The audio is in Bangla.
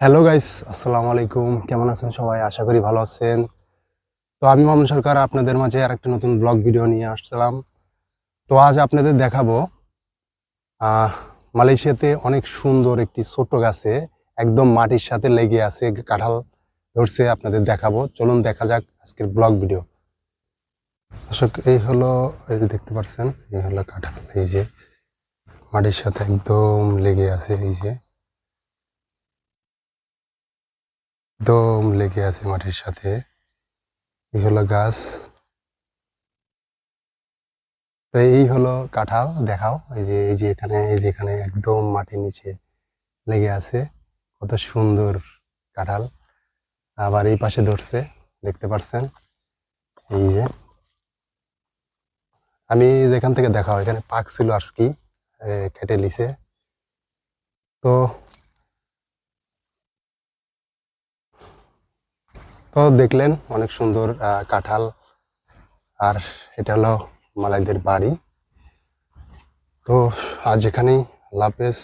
হ্যালো গাইস আসসালামু আলাইকুম কেমন আছেন সবাই? আশা করি ভালো আছেন। তো আমি মামুন সরকার, আপনাদের মাঝে আর একটা নতুন ব্লগ ভিডিও নিয়ে আসছিলাম। তো আজ আপনাদের দেখাবো মালয়েশিয়াতে অনেক সুন্দর একটি ছোট গাছে একদম মাটির সাথে লেগে আছে কাঁঠাল ধরছে, আপনাদের দেখাবো। চলুন দেখা যাক আজকের ব্লগ ভিডিও দর্শক, এই হলো, এই যে দেখতে পাচ্ছেন, এই হলো কাঁঠাল। এই যে মাটির সাথে একদম লেগে আছে, এই যে। একদম লেগে আছে মাটির সাথে। এই হলো গাছ। তো এই হলো কাঁঠাল, দেখাও। এই যে এই যে এখানে, এই যে এখানে একদম মাটির নিচে লেগে আছে। কত সুন্দর কাঁঠাল। আবার এই পাশে ধরছে, দেখতে পাচ্ছেন এই যে। আমি যেখান থেকে দেখাও, এখানে পাক ছিল আর কি কেটে লিছে তো তো দেখলেন অনেক সুন্দর কাঁঠাল। আর এটা হলো মালাইদের বাড়ি। তো আজ এখানেই লাপেস